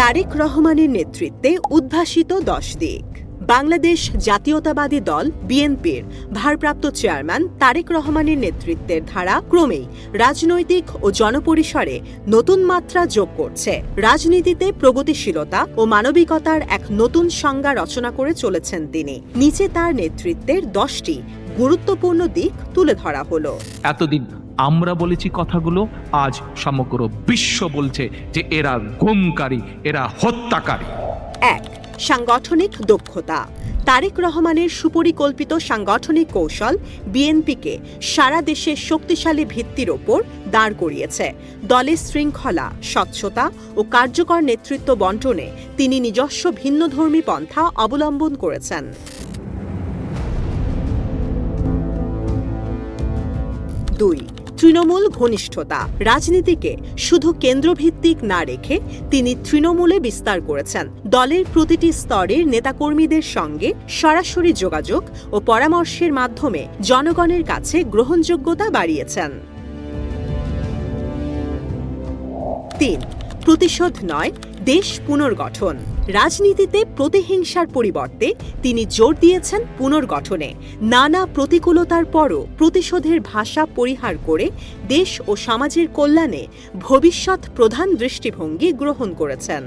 তারেক রহমানের নেতৃত্বে উদ্ভাসিত দশ দিক। বাংলাদেশ জাতীয়তাবাদী দল, বিএনপির ভারপ্রাপ্ত চেয়ারম্যান তারেক রহমানের নেতৃত্বের ধারা ক্রমেই রাজনৈতিক ও জনপরিসরে নতুন মাত্রা যোগ করছে। রাজনীতিতে প্রগতিশীলতা ও মানবিকতার এক নতুন সংজ্ঞা রচনা করে চলেছেন তিনি। নিচে তার নেতৃত্বের দশটি গুরুত্বপূর্ণ দিক তুলে ধরা হলো। এতদিন আমরা বলেছি কথাগুলো, আজ সমগ্র বিশ্ব বলছে যে এরা গুমকারী, এরা হত্যাকারী। এক, সাংগঠনিক দক্ষতা। তারেক রহমানের সুপরিকল্পিত সাংগঠনিক কৌশল বিএনপিকে সারা দেশে শক্তিশালী ভিত্তির ওপর দাঁড় করিয়েছে। দলের শৃঙ্খলা, স্বচ্ছতা ও কার্যকর নেতৃত্ব বন্টনে তিনি নিজস্ব ভিন্নধর্মী পন্থা অবলম্বন করেছেন। দুই তৃণমূল ঘনিষ্ঠতা। রাজনীতিকে শুধু কেন্দ্রভিত্তিক না রেখে তিনি তৃণমূলে বিস্তার করেছেন। দলের প্রতিটি স্তরের নেতাকর্মীদের সঙ্গে সরাসরি যোগাযোগ ও পরামর্শের মাধ্যমে জনগণের কাছে গ্রহণযোগ্যতা বাড়িয়েছেন। তিন প্রতিশোধ নয়, দেশ পুনর্গঠন। রাজনীতিতে প্রতিহিংসার পরিবর্তে তিনি জোর দিয়েছেন পুনর্গঠনে। নানা প্রতিকূলতার পরও প্রতিশোধের ভাষা পরিহার করে দেশ ও সমাজের কল্যাণে ভবিষ্যৎ প্রধান দৃষ্টিভঙ্গি গ্রহণ করেছেন।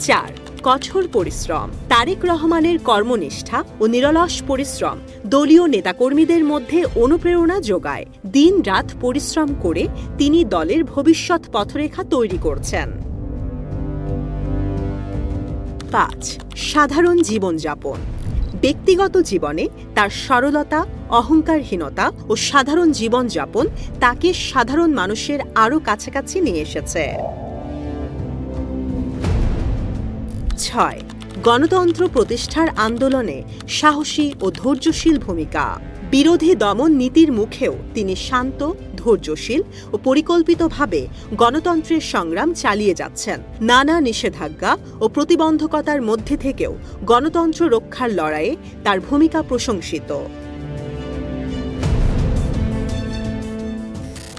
চার কঠোর পরিশ্রম। তারেক রহমানের কর্মনিষ্ঠা ও নিরলস পরিশ্রম দলীয় নেতাকর্মীদের মধ্যে অনুপ্রেরণা যোগায়। দিন রাত পরিশ্রম করে তিনি দলের ভবিষ্যৎ পথরেখা তৈরি করছেন। পাঁচ, সাধারণ জীবনযাপন। ব্যক্তিগত জীবনে তার সরলতা, অহংকারহীনতা ও সাধারণ জীবনযাপন তাকে সাধারণ মানুষের আরও কাছাকাছি নিয়ে এসেছে। ছয়। গণতন্ত্র প্রতিষ্ঠার আন্দোলনে সাহসী ও ধৈর্যশীল ভূমিকা। বিরোধী দমন নীতির মুখেও তিনি শান্ত, ধৈর্যশীল ও পরিকল্পিতভাবে গণতন্ত্রের সংগ্রাম চালিয়ে যাচ্ছেন। নানা নিষেধাজ্ঞা ও প্রতিবন্ধকতার মধ্যে থেকেও গণতন্ত্র রক্ষার লড়াইয়ে তার ভূমিকা প্রশংসিত।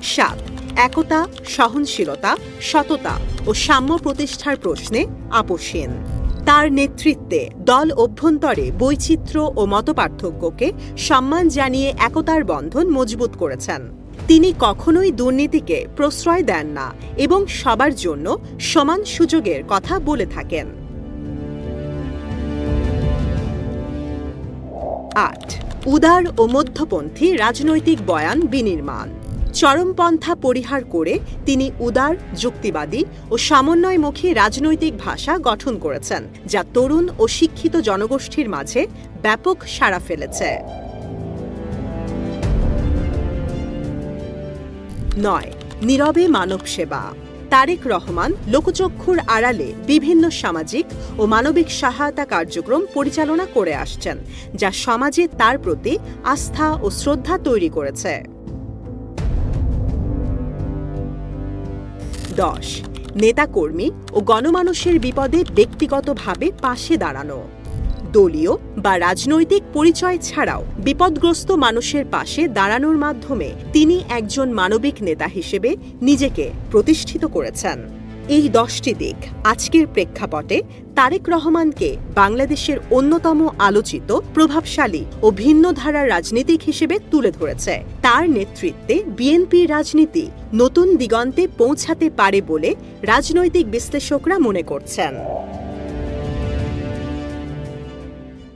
সাত। একতা, সহনশীলতা, সততা ও সাম্য প্রতিষ্ঠার প্রশ্নে আপোষহীন। তার নেতৃত্বে দল অভ্যন্তরে বৈচিত্র্য ও মতপার্থক্যকে সম্মান জানিয়ে একতার বন্ধন মজবুত করেছেন। তিনি কখনোই দুর্নীতিকে প্রশ্রয় দেন না এবং সবার জন্য সমান সুযোগের কথা বলে থাকেন। আট, উদার ও মধ্যপন্থী রাজনৈতিক বয়ান বিনির্মাণ। চরমপন্থা পরিহার করে তিনি উদার, যুক্তিবাদী ও সমন্বয়মুখী রাজনৈতিক ভাষা গঠন করেছেন, যা তরুণ ও শিক্ষিত জনগোষ্ঠীর মাঝে ব্যাপক সাড়া ফেলেছে। নয়, নীরবে মানব সেবা। তারেক রহমান লোকচক্ষুর আড়ালে বিভিন্ন সামাজিক ও মানবিক সহায়তা কার্যক্রম পরিচালনা করে আসছেন, যা সমাজে তার প্রতি আস্থা ও শ্রদ্ধা তৈরি করেছে। দশ। নেতাকর্মী ও গণমানুষের বিপদে ব্যক্তিগতভাবে পাশে দাঁড়ানো। দলীয় বা রাজনৈতিক পরিচয় ছাড়াও বিপদগ্রস্ত মানুষের পাশে দাঁড়ানোর মাধ্যমে তিনি একজন মানবিক নেতা হিসেবে নিজেকে প্রতিষ্ঠিত করেছেন। এই দশটি দিক আজকের প্রেক্ষাপটে তারেক রহমানকে বাংলাদেশের অন্যতম আলোচিত, প্রভাবশালী ও ভিন্ন ধারার রাজনীতিক হিসেবে তুলে ধরেছে। তার নেতৃত্বে বিএনপির রাজনীতি নতুন দিগন্তে পৌঁছাতে পারে বলে রাজনৈতিক বিশ্লেষকরা মনে করছেন।